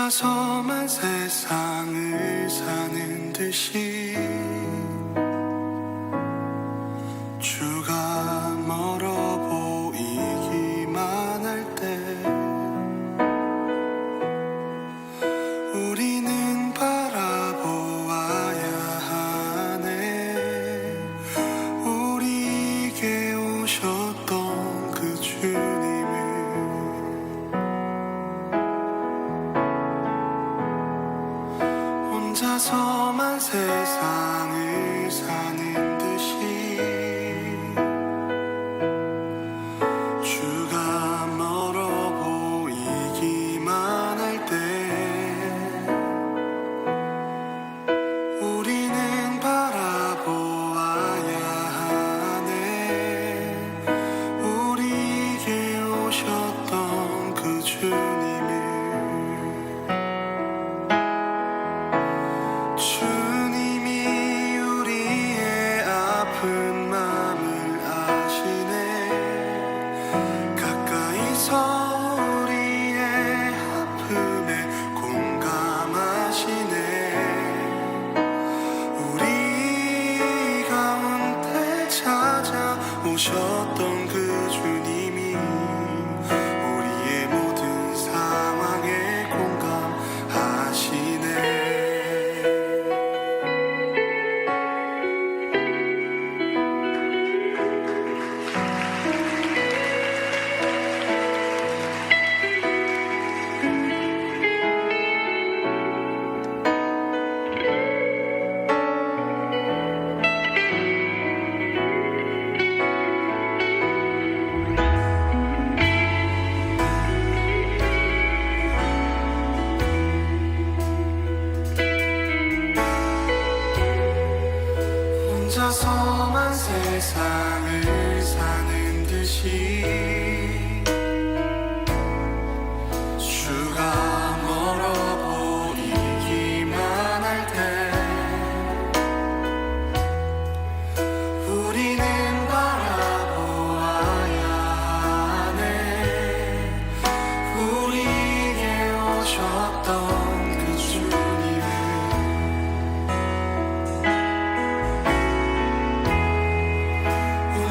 혼자서만 세상을 사는 듯이.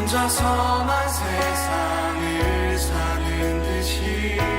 혼자서만 세상을 사는 듯이.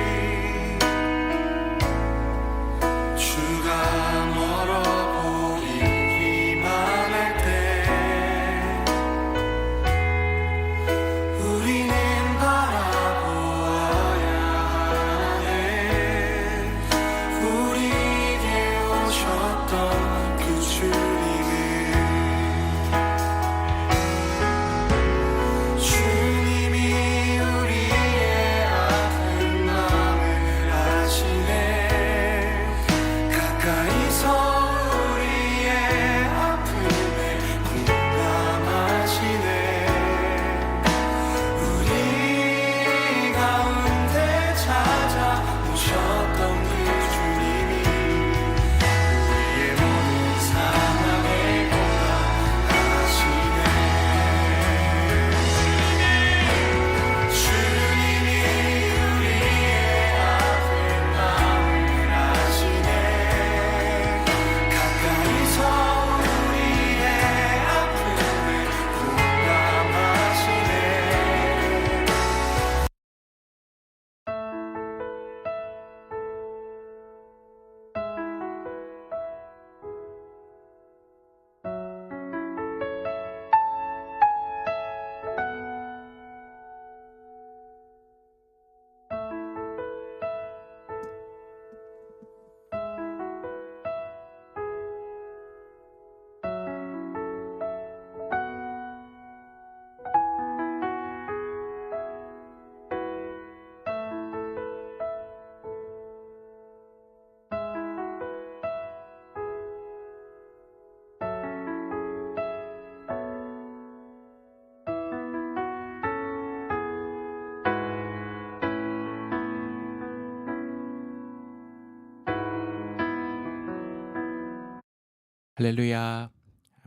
할렐루야.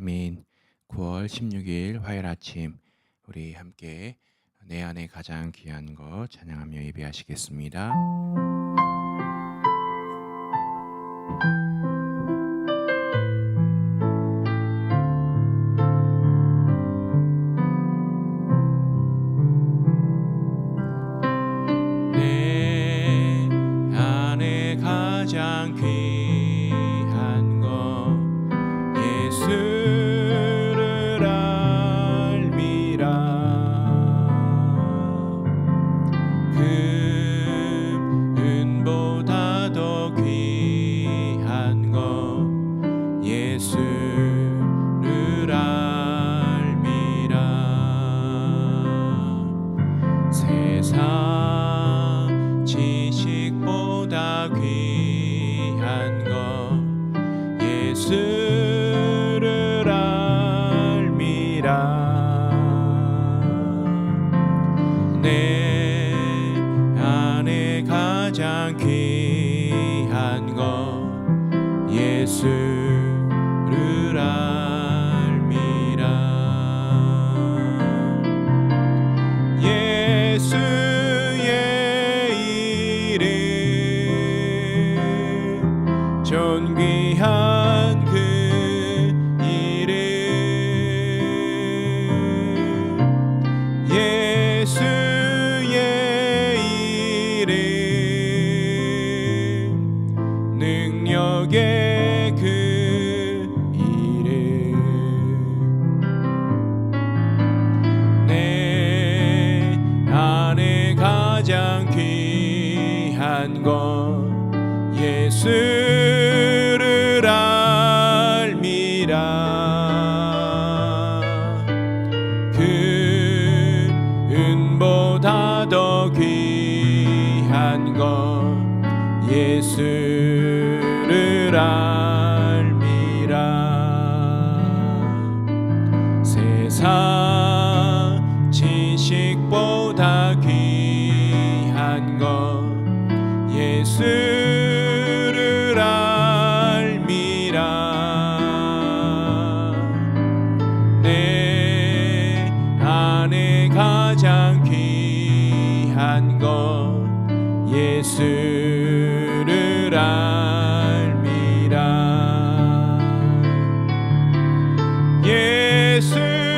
아멘. 9월 16일 화요일 아침 우리 함께 내 안에 가장 귀한 것 찬양하며 예배하시겠습니다. 내 예 예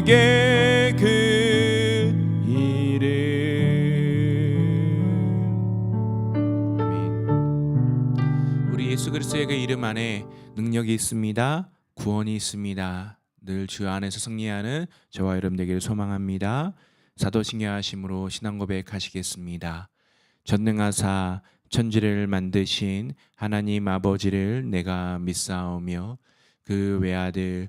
능력의 그 이름 우리 예수 그리스도의 그 이름 안에 능력이 있습니다. 구원이 있습니다. 늘 주 안에서 승리하는 저와 여러분 되기를 소망합니다. 사도신경하심으로 신앙 고백하시겠습니다. 전능하사 천지를 만드신 하나님 아버지를 내가 믿사오며 그 외아들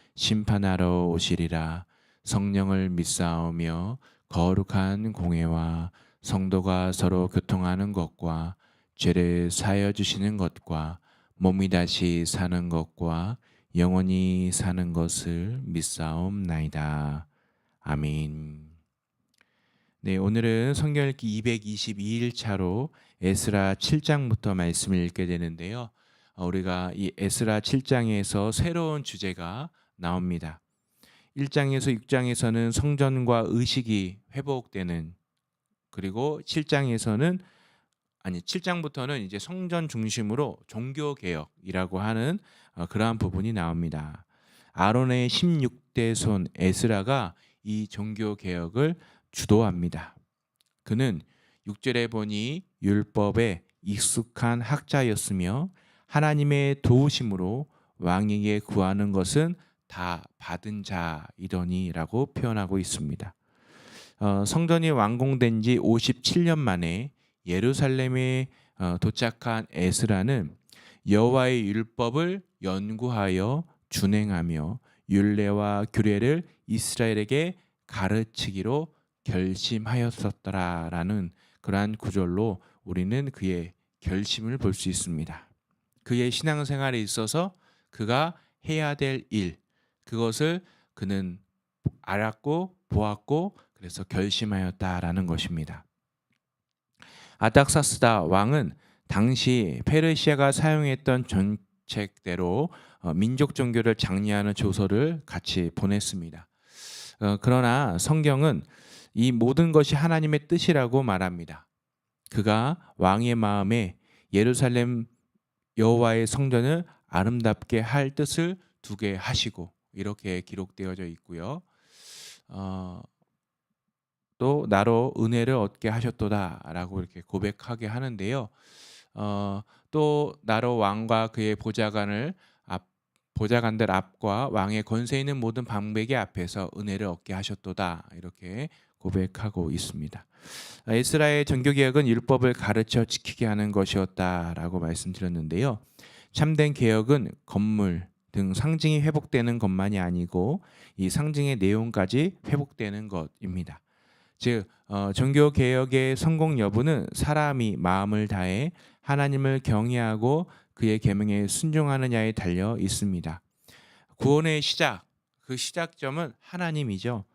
심판하러 오시리라 성령을 믿사오며 거룩한 공회와 성도가 서로 교통하는 것과 죄를 사여 주시는 것과 몸이 다시 사는 것과 영원히 사는 것을 믿사옵나이다. 아멘. 네, 오늘은 성경 읽기 222일 차로 에스라 7장부터 말씀을 읽게 되는데요. 어, 우리가 이 에스라 7장에서 새로운 주제가 나옵니다. 1장에서 6장에서는 성전과 의식이 회복되는 그리고 7장에서는 아니 7장부터는 이제 성전 중심으로 종교 개혁이라고 하는 어, 그러한 부분이 나옵니다. 아론의 16대 손 에스라가 이 종교 개혁을 주도합니다. 그는 6절에 보니 율법에 익숙한 학자였으며 하나님의 도우심으로 왕에게 구하는 것은 다 받은 자이더니라고 표현하고 있습니다. 어, 성전이 완공된 지 57년 만에 예루살렘에 어, 도착한 에스라는 여호와의 율법을 연구하여 준행하며 율례와 규례를 이스라엘에게 가르치기로 결심하였었더라라는 그러한 구절로 우리는 그의 결심을 볼 수 있습니다. 그의 신앙생활에 있어서 그가 해야 될 일, 그것을 그는 알았고 보았고 그래서 결심하였다라는 것입니다. 아닥사스다 왕은 당시 페르시아가 사용했던 정책대로 어, 민족 종교를 장려하는 조서를 같이 보냈습니다. 어, 그러나 성경은 이 모든 것이 하나님의 뜻이라고 말합니다. 그가 왕의 마음에 예루살렘 여호와의 성전을 아름답게 할 뜻을 두게 하시고 이렇게 기록되어져 있고요. 어, 또 나로 은혜를 얻게 하셨도다라고 이렇게 고백하게 하는데요. 어, 또 나로 왕과 그의 보좌관을 앞 보좌관들 앞과 왕의 권세 있는 모든 방백의 앞에서 은혜를 얻게 하셨도다 이렇게 고백하고 있습니다. 에스라의 정교 개혁은 율법을 가르쳐 지키게 하는 것이었다라고 말씀드렸는데요. 참된 개혁은 건물 등 상징이 회복되는 것만이 아니고 이 상징의 내용까지 회복되는 것입니다. 즉 어, 종교 개혁의 성공 여부는 사람이 마음을 다해 하나님을 경외하고 그의 계명에 순종하느냐에 달려 있습니다. 구원의 시작, 그 시작점은 하나님이죠.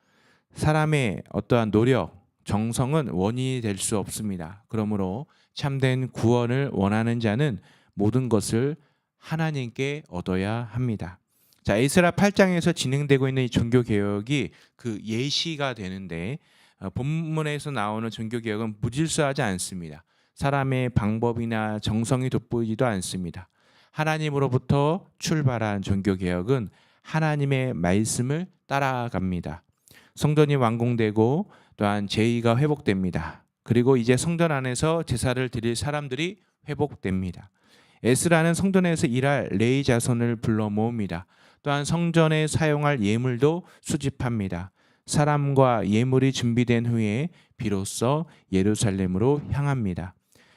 사람의 어떠한 노력, 정성은 원인이 될 수 없습니다. 그러므로 참된 구원을 원하는 자는 모든 것을 하나님께 얻어야 합니다. 자, 에스라 8장에서 진행되고 있는 이 종교 개혁이 그 예시가 되는데 어, 본문에서 나오는 종교 개혁은 무질서하지 않습니다. 사람의 방법이나 정성이 돋보이지도 않습니다. 하나님으로부터 출발한 종교 개혁은 하나님의 말씀을 따라갑니다. 성전이 완공되고 또한 제의가 회복됩니다. 그리고 이제 성전 안에서 제사를 드릴 사람들이 회복됩니다. 에스라는 성전에서 일할 레이 자손을 불러 모읍니다. 또한 성전에 사용할 예물도 수집합니다. 사람과 예물이 준비된 후에 비로소 예루살렘으로 향합니다.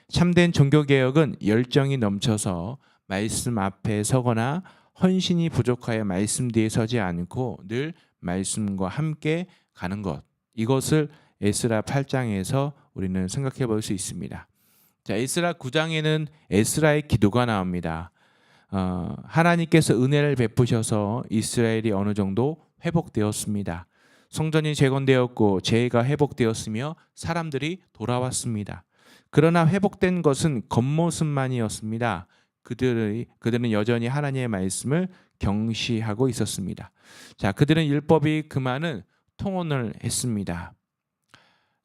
참된 종교 개혁은 열정이 넘쳐서 말씀 앞에 서거나 헌신이 부족하여 말씀 뒤에 서지 않고 늘 말씀과 함께 가는 것. 이것을 에스라 8장에서 우리는 생각해 볼 수 있습니다. 자, 에스라 9장에는 에스라의 기도가 나옵니다. 어, 하나님께서 은혜를 베푸셔서 이스라엘이 어느 정도 회복되었습니다. 성전이 재건되었고 제가 회복되었으며 사람들이 돌아왔습니다. 그러나 회복된 것은 겉모습만이었습니다. 그들의 그들은 여전히 하나님의 말씀을 경시하고 있었습니다. 자, 그들은 율법이 그만은 통혼을 했습니다.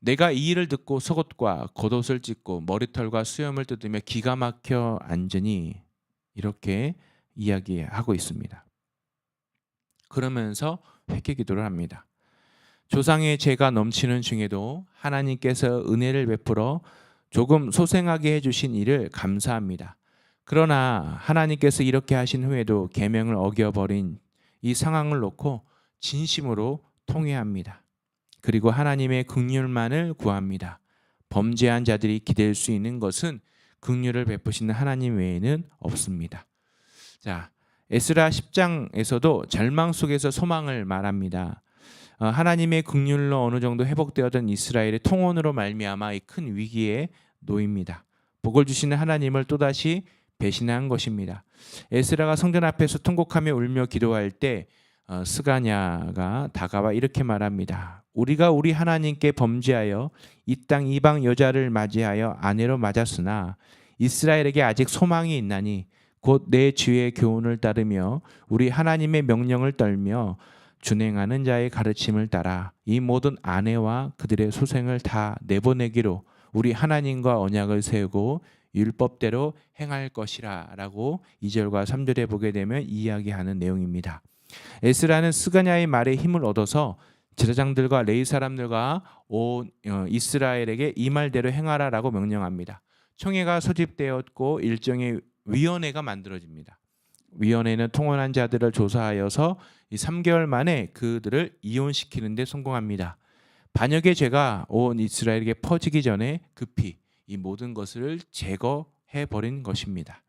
내가 이 일을 듣고 속옷과 겉옷을 찢고 머리털과 수염을 뜯으며 기가 막혀 앉으니 이렇게 이야기하고 있습니다. 그러면서 회개 기도를 합니다. 조상의 죄가 넘치는 중에도 하나님께서 은혜를 베풀어 조금 소생하게 해주신 일을 감사합니다. 그러나 하나님께서 이렇게 하신 후에도 계명을 어겨버린 이 상황을 놓고 진심으로 통회합니다. 그리고 하나님의 극률만을 구합니다. 범죄한 자들이 기댈 수 있는 것은 극률을 베푸시는 하나님 외에는 없습니다. 자, 에스라 10장에서도 절망 속에서 소망을 말합니다. 어, 하나님의 극률로 어느 정도 회복되었던 이스라엘의 통혼으로 말미암아 이 큰 위기에 놓입니다. 복을 주시는 하나님을 또다시 배신한 것입니다. 에스라가 성전 앞에서 통곡하며 울며 기도할 때 어, 스가냐가 다가와 이렇게 말합니다. 우리가 우리 하나님께 범죄하여 이 땅 이방 여자를 맞이하여 아내로 맞았으나 이스라엘에게 아직 소망이 있나니 곧 내 주의 교훈을 따르며 우리 하나님의 명령을 떨며 준행하는 자의 가르침을 따라 이 모든 아내와 그들의 소생을 다 내보내기로 우리 하나님과 언약을 세우고 율법대로 행할 것이라라고 2절과 3절에 보게 되면 이야기하는 내용입니다. 에스라는 스가냐의 말에 힘을 얻어서 제사장들과 레위 사람들과 온 어, 이스라엘에게 이 말대로 행하라라고 명령합니다. 총회가 소집되었고 일정의 위원회가 만들어집니다. 위원회는 통혼한 자들을 조사하여서 이 3개월 만에 그들을 이혼시키는 데 성공합니다. 반역의 죄가 온 이스라엘에게 퍼지기 전에 급히 이 모든 것을 제거해 버린 것입니다.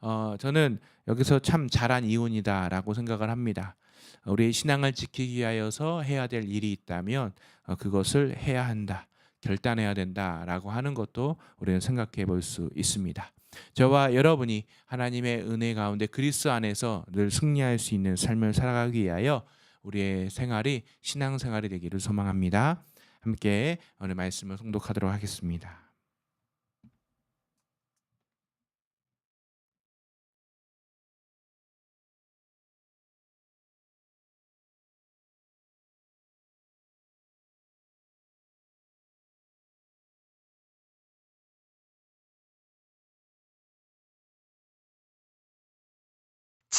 어, 저는 여기서 참 잘한 이혼이다라고 생각을 합니다. 우리의 신앙을 지키기 위하여서 해야 될 일이 있다면 어, 그것을 해야 한다. 결단해야 된다라고 하는 것도 우리는 생각해 볼 수 있습니다. 저와 여러분이 하나님의 은혜 가운데 그리스도 안에서 늘 승리할 수 있는 삶을 살아가기 위하여 우리의 생활이 신앙 생활이 되기를 소망합니다. 함께 오늘 말씀을 송독하도록 하겠습니다.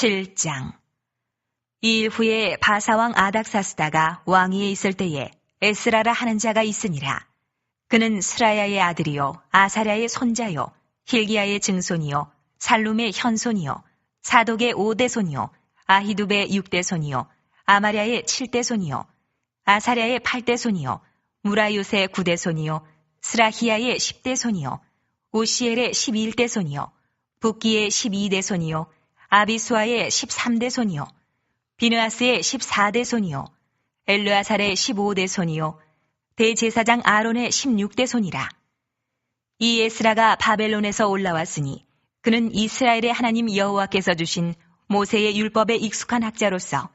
칠장이 일 후에 바사왕 아닥사스다가 왕위에 있을 때에 에스라라 하는 자가 있으니라. 그는 스라야의 아들이요 아사랴의 손자요 힐기야의 증손이요 살룸의 현손이요 사독의 오대손이요 아히두베의 육대손이요 아마랴의 칠대손이요 아사랴의 팔대손이요 무라요의 구대손이요 스라히야의 십대손이요 오시엘의 십일대손이요 북기의 십이대손이요 아비수아의 13대 손이요. 비느아스의 14대 손이요. 엘르아살의 15대 손이요. 대제사장 아론의 16대 손이라. 이 에스라가 바벨론에서 올라왔으니 그는 이스라엘의 하나님 여호와께서 주신 모세의 율법에 익숙한 학자로서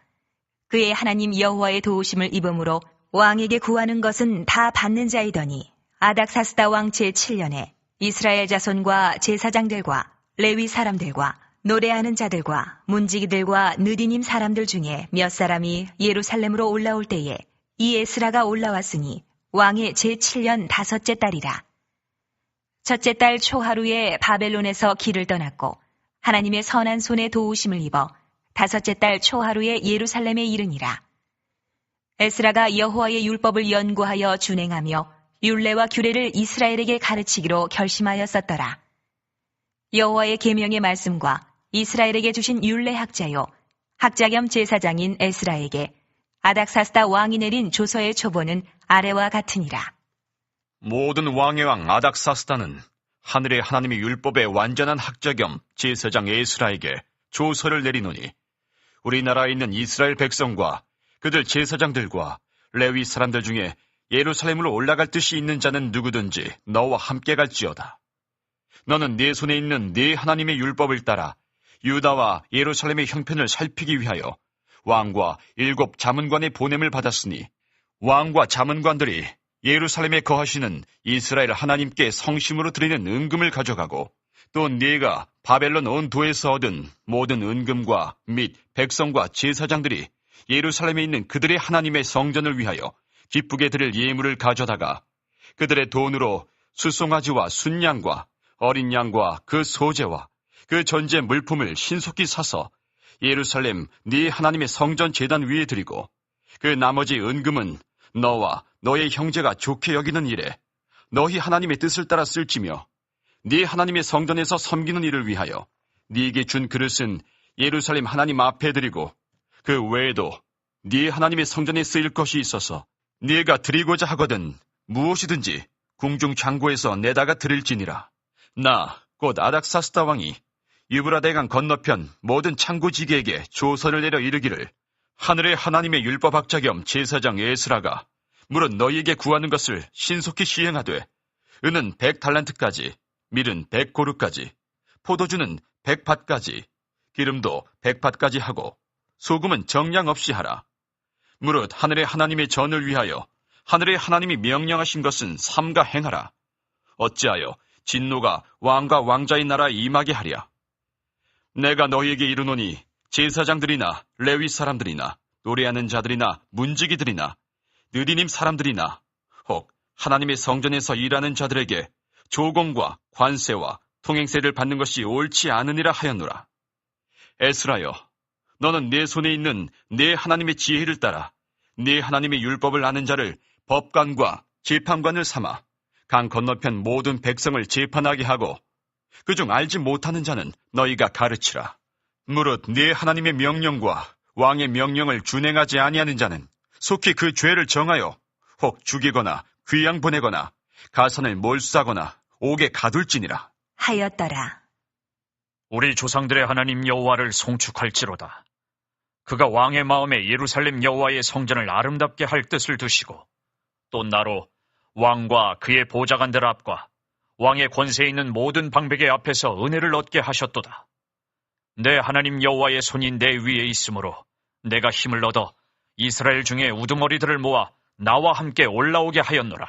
그의 하나님 여호와의 도우심을 입음으로 왕에게 구하는 것은 다 받는 자이더니 아닥사스다 왕 제7년에 이스라엘 자손과 제사장들과 레위 사람들과 노래하는 자들과 문지기들과 느디님 사람들 중에 몇 사람이 예루살렘으로 올라올 때에 이 에스라가 올라왔으니 왕의 제7년 다섯째 달이라. 첫째 달 초하루에 바벨론에서 길을 떠났고 하나님의 선한 손에 도우심을 입어 다섯째 달 초하루에 예루살렘에 이르니라. 에스라가 여호와의 율법을 연구하여 준행하며 율례와 규례를 이스라엘에게 가르치기로 결심하였었더라. 여호와의 계명의 말씀과 이스라엘에게 주신 율례 학자요 학자 겸 제사장인 에스라에게 아닥사스다 왕이 내린 조서의 초보는 아래와 같으니라. 모든 왕의 왕 아닥사스다는 하늘의 하나님의 율법의 완전한 학자 겸 제사장 에스라에게 조서를 내리노니 우리나라에 있는 이스라엘 백성과 그들 제사장들과 레위 사람들 중에 예루살렘으로 올라갈 뜻이 있는 자는 누구든지 너와 함께 갈지어다. 너는 네 손에 있는 네 하나님의 율법을 따라 유다와 예루살렘의 형편을 살피기 위하여 왕과 일곱 자문관의 보냄을 받았으니 왕과 자문관들이 예루살렘에 거하시는 이스라엘 하나님께 성심으로 드리는 은금을 가져가고 또 네가 바벨론 온 도에서 얻은 모든 은금과 및 백성과 제사장들이 예루살렘에 있는 그들의 하나님의 성전을 위하여 기쁘게 드릴 예물을 가져다가 그들의 돈으로 수송아지와 순양과 어린 양과 그 소재와 그 전제 물품을 신속히 사서 예루살렘 네 하나님의 성전 재단 위에 드리고 그 나머지 은금은 너와 너의 형제가 좋게 여기는 일에 너희 하나님의 뜻을 따라 쓸지며 네 하나님의 성전에서 섬기는 일을 위하여 네게 준 그릇은 예루살렘 하나님 앞에 드리고 그 외에도 네 하나님의 성전에 쓰일 것이 있어서 네가 드리고자 하거든 무엇이든지 궁중 창고에서 내다가 드릴지니라. 나 곧 아닥사스다 왕이 유브라대강 건너편 모든 창고지기에게 조선을 내려 이르기를 하늘의 하나님의 율법학자 겸 제사장 에스라가 물은 너희에게 구하는 것을 신속히 시행하되 은은 백 달란트까지 밀은 백 고루까지 포도주는 백 밭까지 기름도 백 밭까지 하고 소금은 정량 없이 하라. 무릇 하늘의 하나님의 전을 위하여 하늘의 하나님이 명령하신 것은 삼가 행하라. 어찌하여 진노가 왕과 왕자의 나라에 임하게 하랴 내가 너희에게 이르노니 제사장들이나 레위 사람들이나 노래하는 자들이나 문지기들이나 느디님 사람들이나 혹 하나님의 성전에서 일하는 자들에게 조공과 관세와 통행세를 받는 것이 옳지 않으니라 하였노라. 에스라여, 너는 내 손에 있는 내 하나님의 지혜를 따라 네 하나님의 율법을 아는 자를 법관과 재판관을 삼아 강 건너편 모든 백성을 재판하게 하고 그중 알지 못하는 자는 너희가 가르치라. 무릇 네 하나님의 명령과 왕의 명령을 준행하지 아니하는 자는 속히 그 죄를 정하여 혹 죽이거나 귀양 보내거나 가산을 몰수하거나 옥에 가둘지니라. 하였더라. 우리 조상들의 하나님 여호와를 송축할지로다. 그가 왕의 마음에 예루살렘 여호와의 성전을 아름답게 할 뜻을 두시고 또 나로 왕과 그의 보좌관들 앞과 왕의 권세에 있는 모든 방백의 앞에서 은혜를 얻게 하셨도다. 내 하나님 여호와의 손이 내 위에 있으므로 내가 힘을 얻어 이스라엘 중에 우두머리들을 모아 나와 함께 올라오게 하였노라.